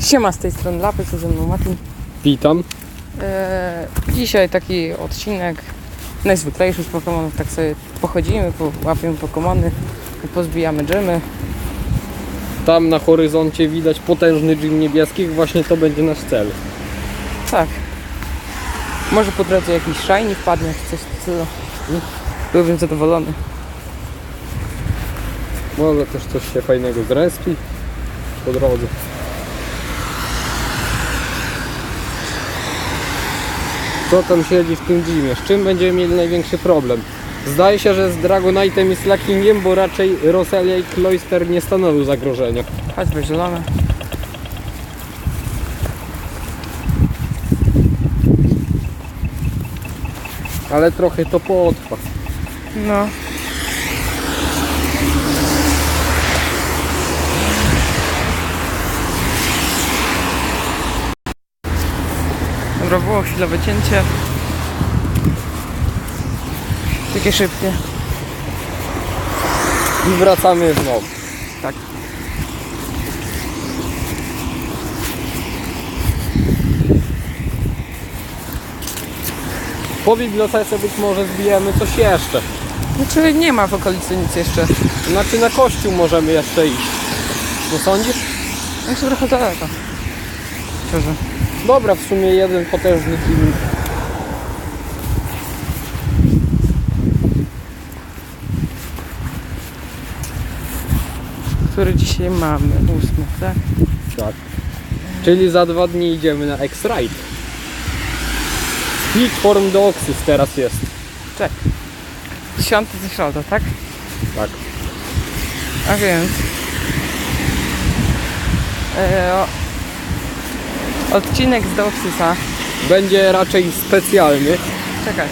Siema z tej strony Lapy, co ze mną Martin. Witam. Eee, dzisiaj taki odcinek najzwyklejszy z Pokemonów. Tak sobie pochodzimy, po- łapiemy Pokemony, pozbijamy dżemy. Tam na horyzoncie widać potężny dżin niebieskich, właśnie to będzie nasz cel. Tak. Może po drodze jakiś shiny wpadnie, coś takiego. Byłbym zadowolony. Może też coś się fajnego zrespi po drodze. Co tam siedzi w tym gymie? Z czym będziemy mieli największy problem? Zdaje się, że z Dragonite'em i Slackingiem, bo raczej Roselia i Cloyster nie stanowią zagrożenia. Choćby zielone. Ale trochę to potrwa. No. Dobra, było chwilowe cięcie. Takie szybkie. I wracamy znowu. Tak. Po bibliotece być może zbijemy coś jeszcze. Znaczy nie ma w okolicy nic jeszcze. Znaczy na kościół możemy jeszcze iść. No sądzisz? Znaczy trochę daleko. Szczerze. Dobra, w sumie jeden potężny film. Który dzisiaj mamy? Ósmy, tak? Tak. Czyli za dwa dni idziemy na X-Ride. Speed Form Deoxys teraz jest. Czek. Dziesiąty ze środa, tak? Tak. A więc. E, o, odcinek z Deoxysa. Będzie raczej specjalny. Czekaj.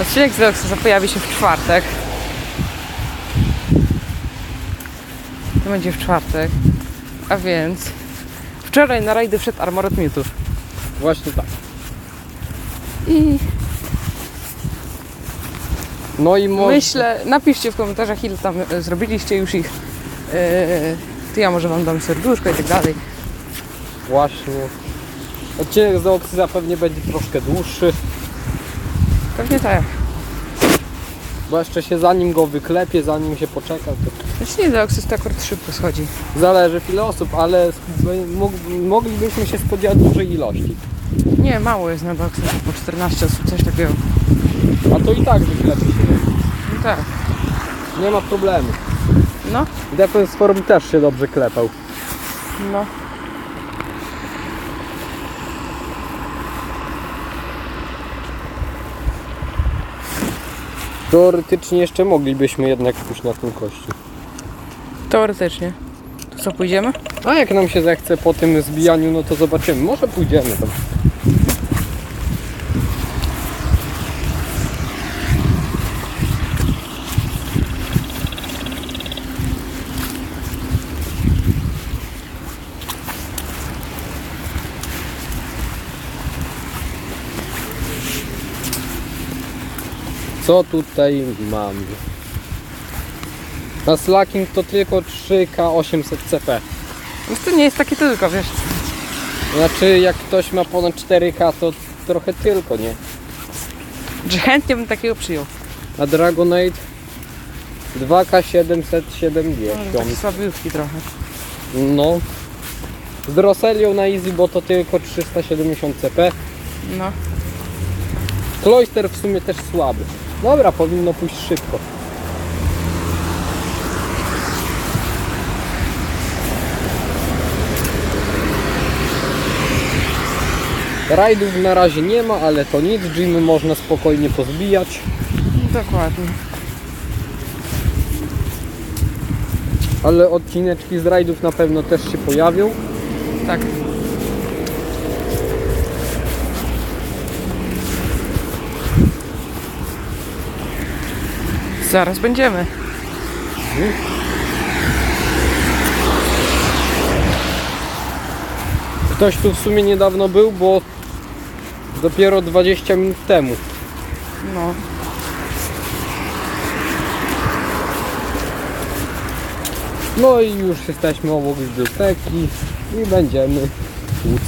Odcinek z Deoxysa pojawi się w czwartek. To będzie w czwartek. A więc. Wczoraj na rajdy wszedł Armored Mewtwo. Właśnie tak. I No i może... myślę, napiszcie w komentarzach ile tam e, zrobiliście już ich. To ja może wam dam serduszko i tak dalej. Właśnie. Odcinek z Deoxysa pewnie będzie troszkę dłuższy, Pewnie tak. bo jeszcze się zanim go wyklepie, zanim się poczeka, to Znaczy nie, Deoxys to akurat szybko schodzi. zależy ile osób, ale mog- moglibyśmy się spodziewać dużej ilości. Nie, mało jest na Deoxysie, po 14 osób, coś takiego. A to i tak wyklepie się. No tak. Nie ma problemu. No, Defense Form też się dobrze klepał. no. Teoretycznie jeszcze moglibyśmy jednak pójść na ten kościół. Teoretycznie. To co, pójdziemy? A jak nam się zechce po tym zbijaniu, no to zobaczymy. Może pójdziemy tam. Co tutaj mamy? Na Slacking to tylko 3K 800 CP. No to nie jest takie tylko, wiesz. Znaczy, jak ktoś ma ponad 4K, to trochę tylko, nie? Że chętnie bym takiego przyjął. A Dragonite 2K 770. Taki słabiutki trochę. No. Z Roselią na Easy, bo to tylko 370 CP. No. Cloyster w sumie też słaby. Dobra, powinno pójść szybko. Rajdów na razie nie ma, ale to nic. Gymy można spokojnie pozbijać. Dokładnie. Ale odcineczki z rajdów na pewno też się pojawią. Tak. Zaraz będziemy. Ktoś tu w sumie niedawno był, bo dopiero 20 minut temu. No. No i już jesteśmy obok biblioteki i będziemy płuc.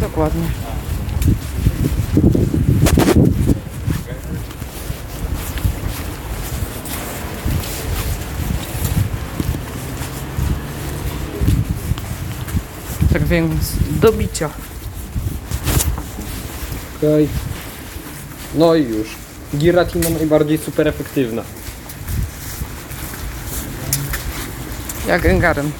Dokładnie. Więc do bicia. Okej. No i już. Giratina najbardziej super efektywna. Jak Engarem.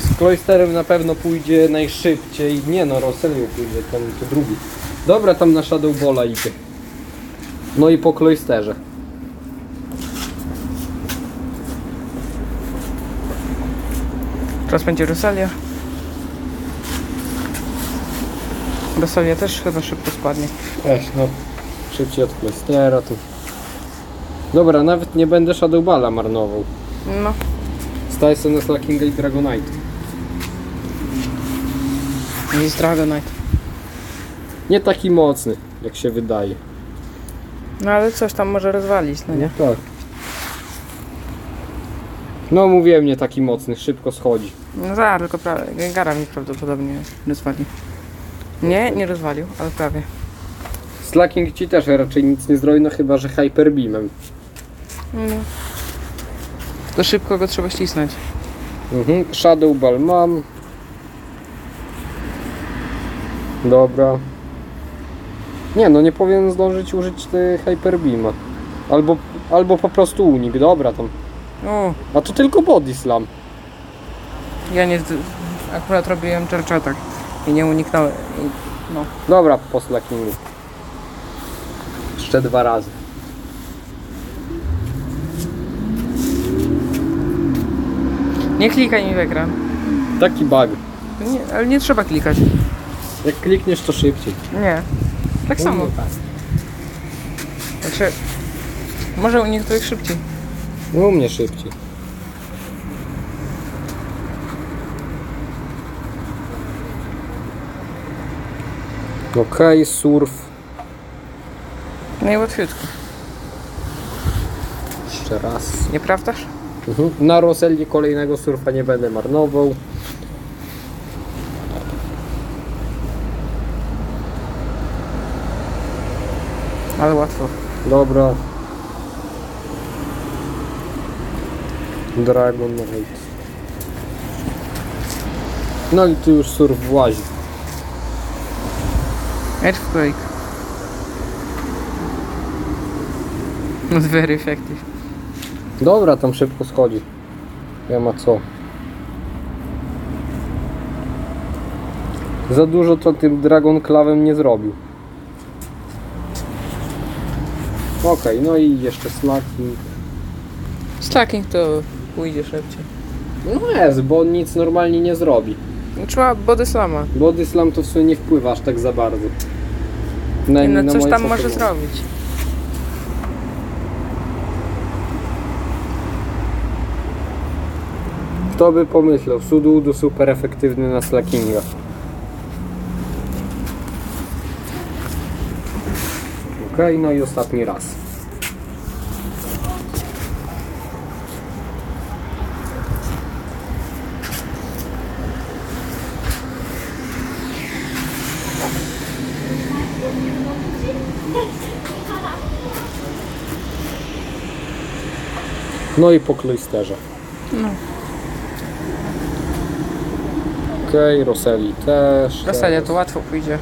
Z Cloisterem na pewno pójdzie najszybciej. Nie no, Roselio pójdzie, ten to drugi. Dobra, tam na Shadow Balla idzie. No i po Cloisterze. Teraz będzie Rosalia. Rosalia też chyba szybko spadnie. Weź no, szybciej od Cloistera tu. Dobra, nawet nie będę Shadow Balla marnował. No, Staję sobie na Slackinga i Dragonite. jest Dragonite. Nie taki mocny, jak się wydaje. No ale coś tam może rozwalić, no nie? tak. No mówiłem, nie taki mocny, szybko schodzi. No tak, tylko prawie. Gengara mi prawdopodobnie rozwalił. Nie, nie rozwalił, ale prawie. Slacking ci też raczej nic nie zrobi, no chyba, że Hyper Beamem. No. To szybko go trzeba ścisnąć. Mhm. Shadow Ball mam. Dobra. Nie no, nie powinien zdążyć użyć tej Hyper Beama. Albo, albo po prostu unik, dobra tam. O, A to tylko Body Slam. ja nie... Akurat robiłem czerczatak i nie uniknąłem. I, no. Dobra, po Slackingu. Jeszcze dwa razy. Nie klikaj mi w ekran. Taki bug. Nie, ale nie trzeba klikać. Jak klikniesz to szybciej. Nie. Tak samo. Tak. Znaczy, może u niektórych szybciej. No u mnie szybciej. Okej, surf. Najłatwiutko. Jeszcze raz. Nieprawdaż? Mhm. Na Roselli kolejnego surfa nie będę marnował. Ale łatwo. Dobra. Dragon. No i tu już surf włazi. Earthquake. Not very effective. Dobra, tam szybko schodzi. Nie ma co. Za dużo to tym Dragon Klawem nie zrobił. Okej, no i jeszcze Slacking. Stacking to pójdzie szybciej. No jest, bo on nic normalnie nie zrobi. No, Trzeba body slama. Body Slam to w sumie nie wpływa aż tak za bardzo. Przynajmniej No coś moje tam może nie. zrobić. Kto by pomyślał, Sududu super efektywny na Slackinga. Okej, no i ostatni raz. No i po Cloisterze. No. Okej, Roseli też. Rosalia teraz. to łatwo pójdzie.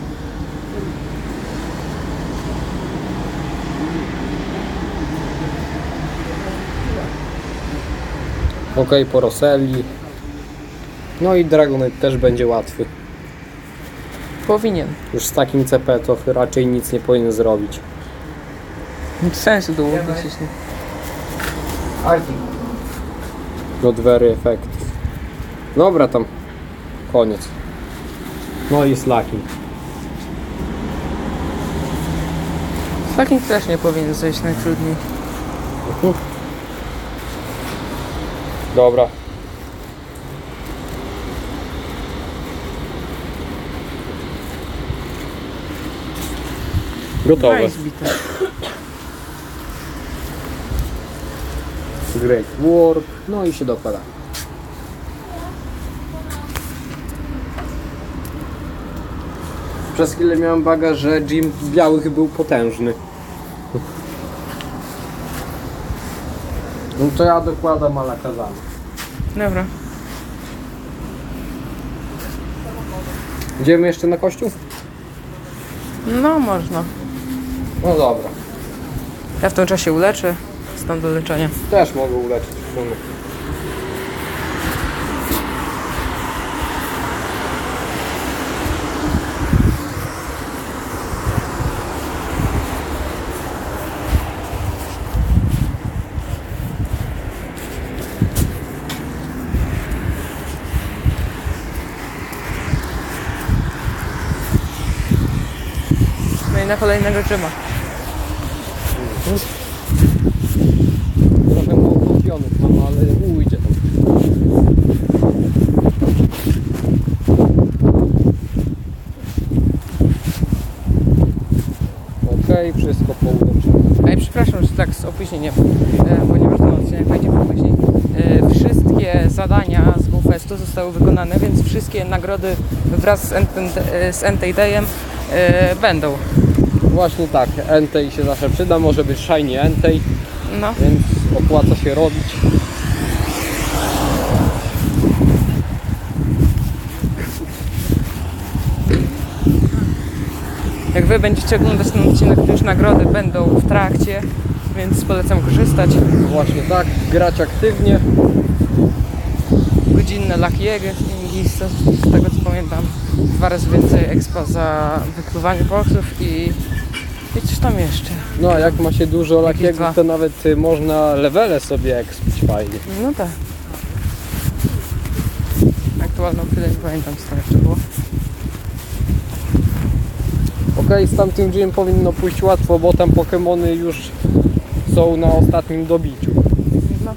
Okej, po Roseli. No i Dragonet też będzie łatwy. Powinien. Już z takim CP to raczej nic nie powinien zrobić. Nic sensu do łowić, jeśli... Not very effective. Dobra, tam. Koniec. No i Slacking. Stacking też nie powinien zejść najtrudniej. Dobra. Gotowe. Nice bite. Great Warp, no i się dokłada. Przez chwilę miałem baga, że Jim w białych był potężny. No to ja dokładam alakazami. Dobra. Idziemy jeszcze na kościół? No, można. No dobra. Ja w tym czasie uleczę. Stan do leczenia. Też mogę uleczyć w sumie. No i na kolejnego Jima. Trochę mało kupionów mam, ale ujdzie tam. Okej, wszystko połączone. Ej, przepraszam, że tak z opóźnieniem, e, ponieważ ten odcinek będzie później. E, wszystkie zadania z GoFestu zostały wykonane, więc wszystkie nagrody wraz z, Ent- e, z Entei-Dayem e, będą. Właśnie tak, Entei się zawsze przyda, może być shiny Entei, No, więc opłaca się robić. jak Wy będziecie oglądać ten odcinek, to już nagrody będą w trakcie, więc polecam korzystać. Właśnie tak, grać aktywnie. Godzinne lakiege i z, z tego co pamiętam dwa razy więcej expa za wykluwanie boksów i, i coś tam jeszcze. No a jak ma się dużo lakiego, to nawet y, można levele sobie ekspić fajnie. No tak. Aktualną chwilę nie pamiętam co tam jeszcze było. Okej, z tamtym gym powinno pójść łatwo, bo tam Pokémony już są na ostatnim dobiciu. No.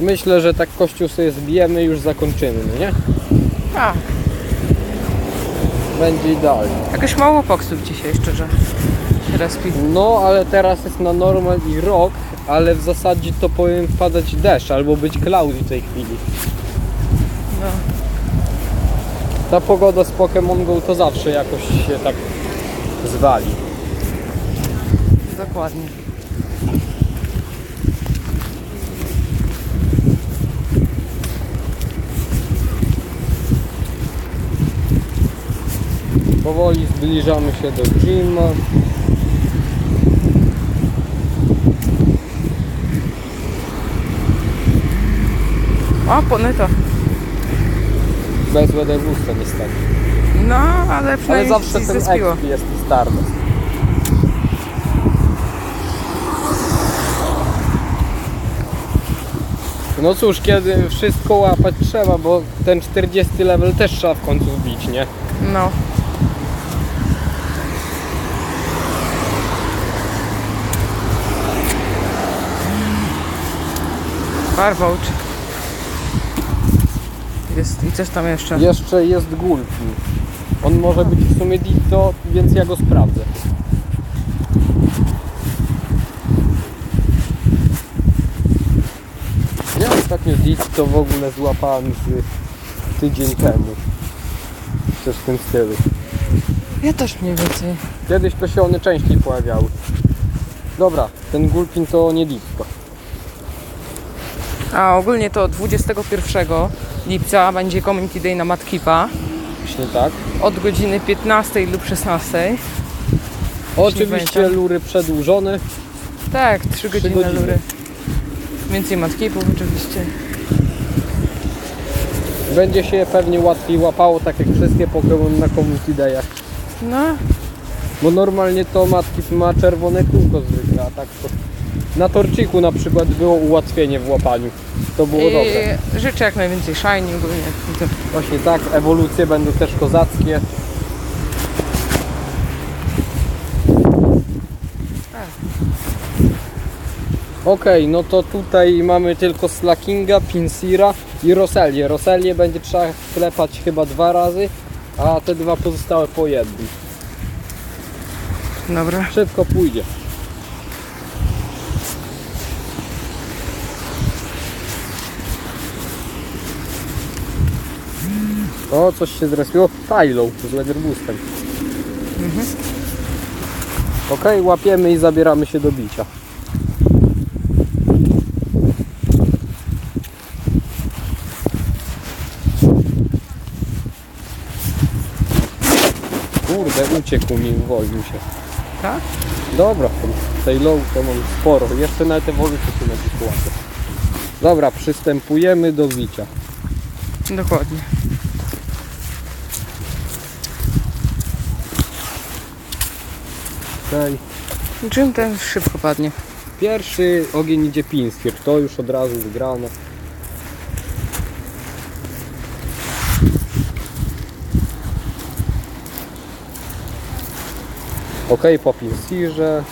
Myślę, że tak kościół sobie zbijemy już zakończymy, no nie? A, Będzie idealnie. jakoś mało boksów dzisiaj szczerze. się Respi. No, ale teraz jest na normal i rok, ale w zasadzie to powinien wpadać deszcz albo być cloudy w tej chwili. No. Ta pogoda z Pokémon Go to zawsze jakoś się tak zwali. Dokładnie. Powoli zbliżamy się do gyma. O, ponyta. Bez Weatherbusta niestety. No, ale Ale przynajmniej zawsze się ten zespiło. Jest i Stardust. No cóż, kiedy wszystko łapać trzeba, bo ten 40 level też trzeba w końcu wbić, nie? No. Barbołcz. Jest i coś tam jeszcze. Jeszcze jest Gulpin. On może być w sumie Ditto, więc ja go sprawdzę. Ja ostatnio Ditto w ogóle złapałem z tydzień temu. Coś w tym stylu. Ja też mniej więcej. Kiedyś to się one częściej pojawiały. Dobra, ten Gulpin to nie Ditto. A ogólnie to 21 lipca będzie Community Day na Matkipa Właśnie tak. od godziny 15 lub 16. Oczywiście pamiętam. lury przedłużone. Tak, 3 godziny godziny. lury. Więcej Matkipów oczywiście. Będzie się pewnie łatwiej łapało, tak jak wszystkie Pokémon na Community Dayach. No, Bo normalnie to matki ma czerwone kółko zwykle, a tak to na torciku na przykład było ułatwienie w łapaniu. To było dobre. i życzę jak najwięcej shiny ogólnie. Właśnie tak, ewolucje będą też kozackie. Okej, no to tutaj mamy tylko Slackinga, Pinsira i Roselię. Roselię będzie trzeba klepać chyba dwa razy, a te dwa pozostałe po jednym. Dobra. Szybko pójdzie. O, coś się zrespiło. Tylą z Legerbustem. Okej, łapiemy i zabieramy się do bicia. Kurde, uciekł mi, uwolnił się. Tak? Dobra, tej low to mam sporo. Jeszcze na te wody się na dziś łapie. Dobra, przystępujemy do wicia. Dokładnie. Okej. Czym ten szybko padnie? Pierwszy ogień idzie Pinskier, to już od razu wygrano. Okej, po Pinsirze.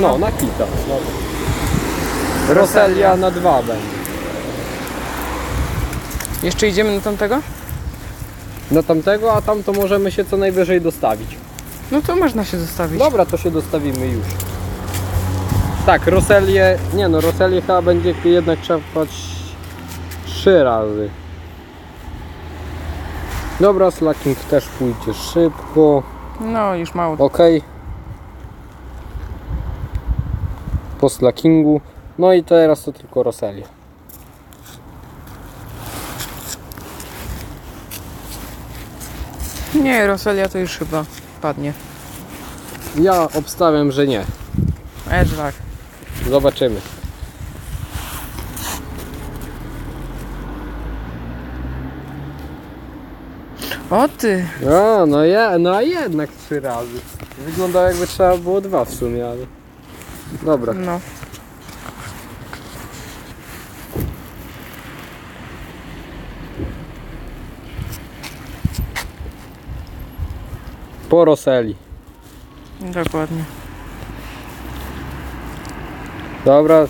No, na kita. Dobra. Roselia na dwa będzie. Jeszcze idziemy do tamtego? Na tamtego, a tam to możemy się co najwyżej dostawić. No to można się zostawić. Dobra, to się dostawimy już. Tak, Roselię, nie no, Roselię chyba będzie jednak czerpać trzy razy. Dobra, slacking też pójdzie szybko. No, już mało. Ok. Po slackingu. No i teraz to tylko Roselia. Nie, Roselia to już chyba padnie. Ja obstawiam, że nie. Edge tak. Zobaczymy. O ty! A, no ja, no a jednak trzy razy. Wyglądało jakby trzeba było dwa w sumie, ale... Dobra. No. Po Roseli. Dokładnie. Dobra,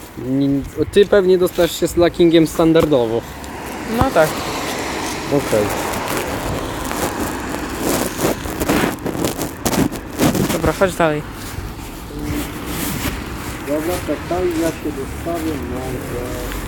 ty pewnie dostajesz się z lackingiem standardowo. No tak. Okej. Dobra, chodź dalej. Dobra, tak, tak, ja się dostawię może...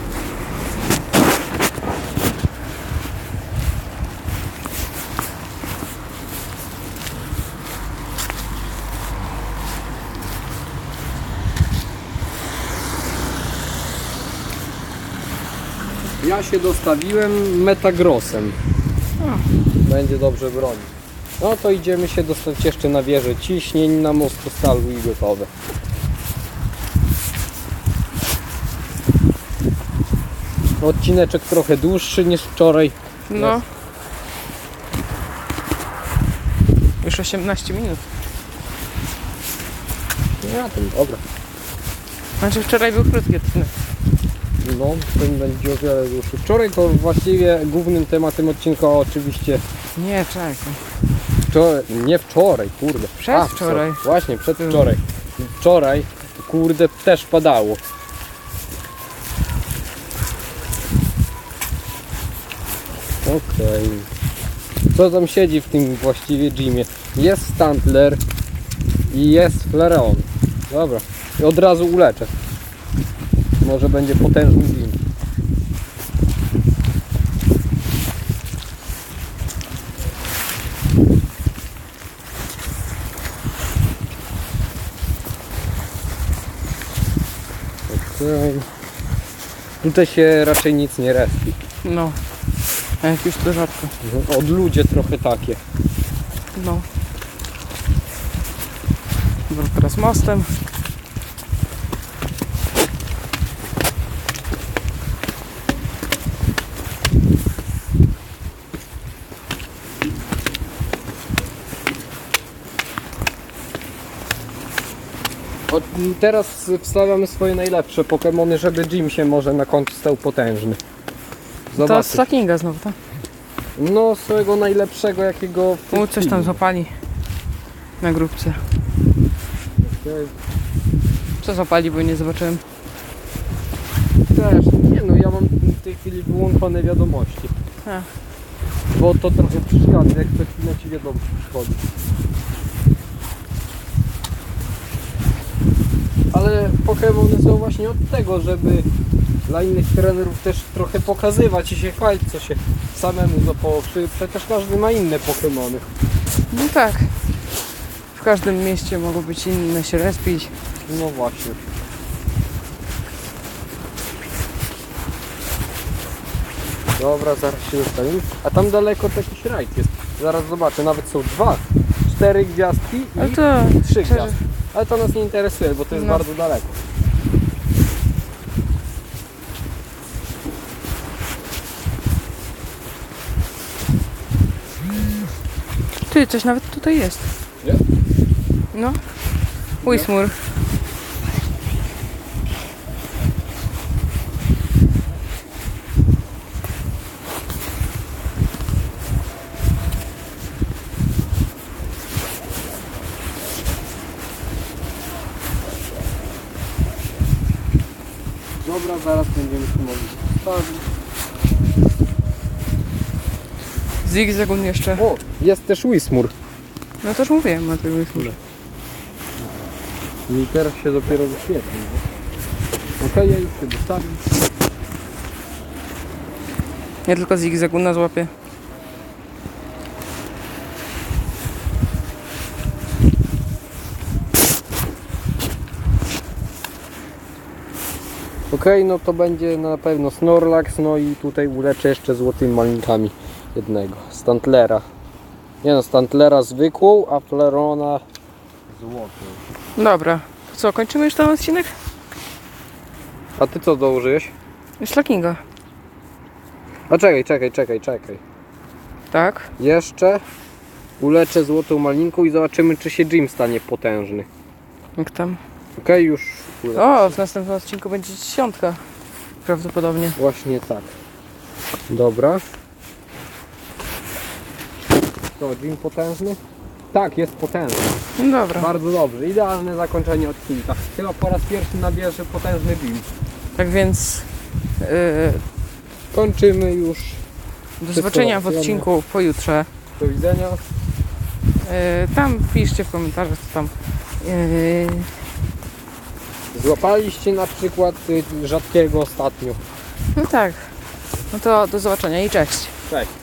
Ja się dostawiłem metagrosem. Będzie dobrze bronić. No to idziemy się dostać jeszcze na wieżę ciśnień, na most stalu i gotowe. Odcineczek trochę dłuższy niż wczoraj. No. Już 18 minut. Ja ten, dobra. Znaczy wczoraj był krótki odcinek. No, ten będzie o wiele dłuższy. Wczoraj to właściwie głównym tematem odcinka oczywiście Nie, czekaj. wczoraj, nie wczoraj, kurde. Przedwczoraj. sorry. Właśnie, przedwczoraj. Wczoraj, kurde, też padało. Okej. Co tam siedzi w tym właściwie gymie? Jest Stantler i jest Flareon. Dobra, i od razu uleczę. Może będzie potężny gym. Okej. Tutaj się raczej nic nie respi. No. A jak już to rzadko. Od ludzie trochę takie. No. Dobra, teraz mostem. Od, teraz wstawiamy swoje najlepsze Pokémony, żeby gym się może na końcu stał potężny. To z Zobacz. Slackinga znowu, tak? No swojego najlepszego jakiego U, coś tam złapali. Na grupce. Co złapali, bo nie zobaczyłem. Też, nie no, ja mam w tej chwili wyłączone wiadomości. A. Bo to trochę przeszkadza, jak co chwilę ci wiadomość przychodzi. Ale Pokémony są właśnie od tego, żeby dla innych trenerów też trochę pokazywać i się chwalić, co się samemu zapoczy. Przecież każdy ma inne Pokémony. No tak. W każdym mieście mogą być inne się respić. No właśnie. Dobra, zaraz się dostaniemy. A tam daleko jakiś rajd jest. Zaraz zobaczę, nawet są dwa. Cztery gwiazdki i Ale to trzy szczerze- gwiazdki. Ale to nas nie interesuje, bo to jest No. bardzo daleko. Ty, coś nawet tutaj jest. Nie? No. Wismur. Zaraz będziemy tu mogli zostawić. Zigzagun jeszcze. O, jest też Wismur. No też mówiłem o tym Wismurze. I teraz się dopiero wyświetli. Okej, ja już się dostawię. Ja tylko zigzaguna złapię. Okej, no to będzie na pewno Snorlax, no i tutaj uleczę jeszcze złotymi malinkami jednego. Stantlera. Nie no, Stantlera zwykłą, a Flerona złotą. Dobra. To co, kończymy już ten odcinek? A ty co dołożyłeś? Slackinga. A czekaj, czekaj, czekaj, czekaj. Tak. Jeszcze uleczę złotą malinką i zobaczymy, czy się Jim stanie potężny. Jak tam? Okej, już. O, w następnym odcinku będzie dziesiątka. Prawdopodobnie. Właśnie tak. Dobra. To Jim potężny? Tak, jest potężny. No dobra. Bardzo dobrze, idealne zakończenie odcinka. Chyba po raz pierwszy nabierze potężny Jim. Tak więc yy, Kończymy już. do zobaczenia w odcinku pojutrze. Do widzenia. Yy, tam piszcie w komentarzach co tam. Yy, Złapaliście na przykład y, rzadkiego ostatnio. no tak. No to do zobaczenia i cześć. Cześć.